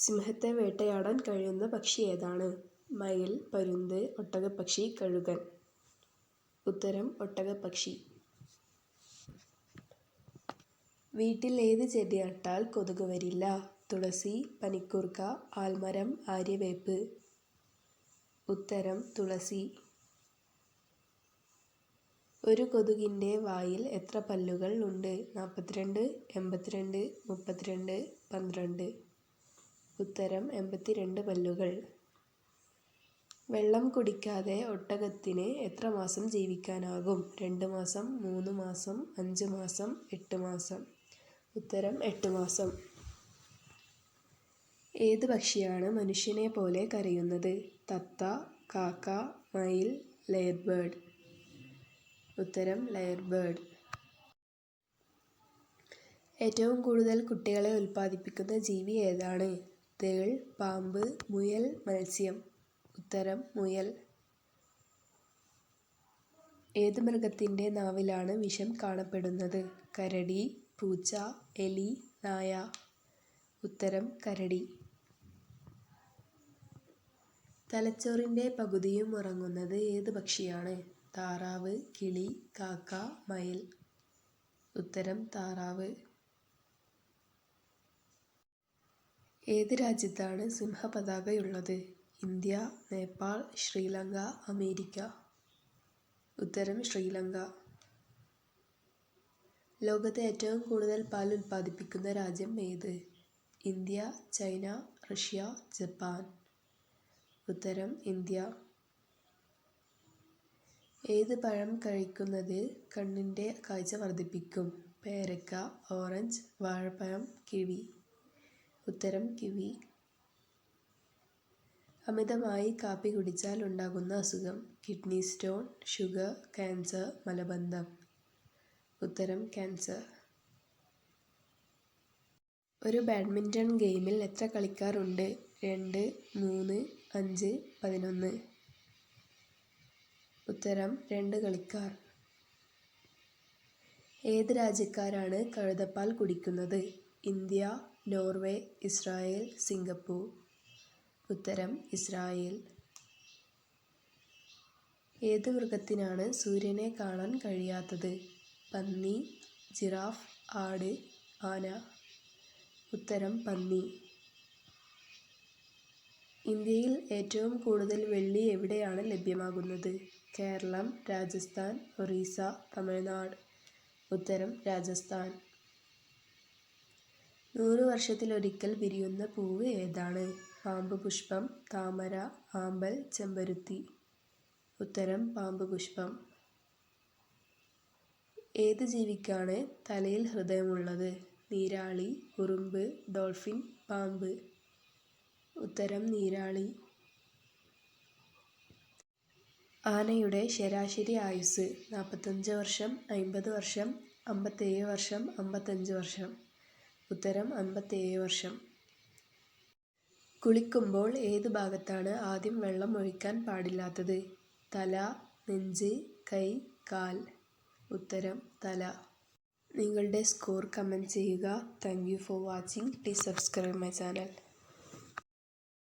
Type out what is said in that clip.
സിംഹത്തെ വേട്ടയാടാൻ കഴിയുന്ന പക്ഷി ഏതാണ്? മയിൽ പരുന്ത് ഒട്ടകപ്പക്ഷി കഴുകൻ. ഉത്തരം ഒട്ടകപ്പക്ഷി. വീട്ടിൽ ഏത് ചെടി നട്ടാൽ കൊതുക് വരില്ല? തുളസി പനിക്കൂർക്ക ആൽമരം ആര്യവേപ്പ്. ഉത്തരം തുളസി. ഒരു കൊതുകിന്റെ വായിൽ എത്ര പല്ലുകൾ ഉണ്ട്? നാൽപ്പത്തിരണ്ട് എൺപത്തിരണ്ട് മുപ്പത്തിരണ്ട് പന്ത്രണ്ട്. ഉത്തരം എൺപത്തിരണ്ട് പല്ലുകൾ. വെള്ളം കുടിക്കാതെ ഒട്ടകത്തിന് എത്ര മാസം ജീവിക്കാനാകും? രണ്ട് മാസം മൂന്ന് മാസം അഞ്ച് മാസം എട്ട് മാസം. ഉത്തരം എട്ട് മാസം. ഏത് പക്ഷിയാണ് മനുഷ്യനെ പോലെ കരയുന്നത്? തത്ത കാക്ക മയിൽ ലെയർ ബേർഡ് ഉത്തരം ലെയർ ബേർഡ് ഏറ്റവും കൂടുതൽ കുട്ടികളെ ഉൽപ്പാദിപ്പിക്കുന്ന ജീവി ഏതാണ്? തേൾ പാമ്പ് മുയൽ മത്സ്യം. ഉത്തരം മുയൽ. ഏത് മൃഗത്തിന്റെ നാവിലാണ് വിഷം കാണപ്പെടുന്നത്? കരടി പൂച്ച എലി നായ. ഉത്തരം കരടി. തലച്ചോറിന്റെ പകുതിയും ഉറങ്ങുന്നത് ഏത് പക്ഷിയാണ്? താറാവ് കിളി കാക്ക മയിൽ. ഉത്തരം താറാവ്. ഏത് രാജ്യത്താണ് സിംഹപതാകയുള്ളത്? India Nepal Sri Lanka America. ഉത്തരം ശ്രീലങ്ക. ലോകത്തെ ഏറ്റവും കൂടുതൽ പാൽ ഉൽപ്പാദിപ്പിക്കുന്ന രാജ്യം ഏത്? India China Russia Japan. ഉത്തരം ഇന്ത്യ. ഏത് പഴം കഴിക്കുന്നത് കണ്ണിന്റെ കാഴ്ച വർദ്ധിപ്പിക്കും? പേരക്ക ഓറഞ്ച് വാഴപ്പഴം കിവി. ഉത്തരം കിവി. അമിതമായി കാപ്പി കുടിച്ചാൽ ഉണ്ടാകുന്ന അസുഖം കിഡ്നി സ്റ്റോൺ ഷുഗർ ക്യാൻസർ മലബന്ധം. ഉത്തരം ക്യാൻസർ. ഒരു ബാഡ്മിന്റൺ ഗെയിമിൽ എത്ര കളിക്കാറുണ്ട്? രണ്ട് മൂന്ന് അഞ്ച് പതിനൊന്ന്. ഉത്തരം രണ്ട് കളിക്കാർ. ഏത് രാജ്യക്കാരാണ് കഴുതപ്പാൽ കുടിക്കുന്നത്? India Norway Israel Singapore. ഉത്തരം ഇസ്രായേൽ. ഏത് മൃഗത്തിനാണ് സൂര്യനെ കാണാൻ കഴിയാത്തത്? പന്നി ജിറാഫ് ആട് ആന. ഉത്തരം പന്നി. ഇന്ത്യയിൽ ഏറ്റവും കൂടുതൽ വെള്ളി എവിടെയാണ് ലഭ്യമാകുന്നത്? കേരളം രാജസ്ഥാൻ ഒറീസ തമിഴ്നാട്. ഉത്തരം രാജസ്ഥാൻ. നൂറ് വർഷത്തിലൊരിക്കൽ വിരിയുന്ന പൂവ് ഏതാണ്? പാമ്പ് പുഷ്പം താമര ആമ്പൽ ചെമ്പരുത്തി. ഉത്തരം പാമ്പ് പുഷ്പം. ഏത് ജീവിക്കാണ് തലയിൽ ഹൃദയമുള്ളത്? നീരാളി ഉറുമ്പ് ഡോൾഫിൻ പാമ്പ്. ഉത്തരം നീരാളി. ആനയുടെ ശരാശരി ആയുസ് നാൽപ്പത്തഞ്ച് വർഷം അമ്പത് വർഷം അമ്പത്തേഴ് വർഷം അമ്പത്തഞ്ച് വർഷം. ഉത്തരം അമ്പത്തേഴ് വർഷം. കുളിക്കുമ്പോൾ ഏത് ഭാഗത്താണ് ആദ്യം വെള്ളം ഒഴിക്കാൻ പാടില്ലാത്തത്? തല നെഞ്ച് കൈ കാൽ. ഉത്തരം തല. നിങ്ങളുടെ സ്കോർ കമന്റ് ചെയ്യുക. Thank you for watching. Please subscribe my channel.